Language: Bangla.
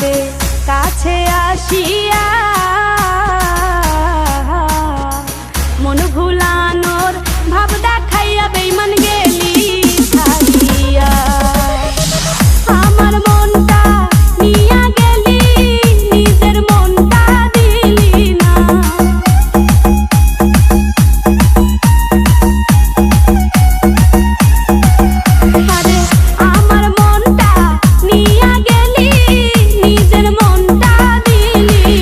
রাতে কাছে আসিয়া মন ভুলানোর ভাবনা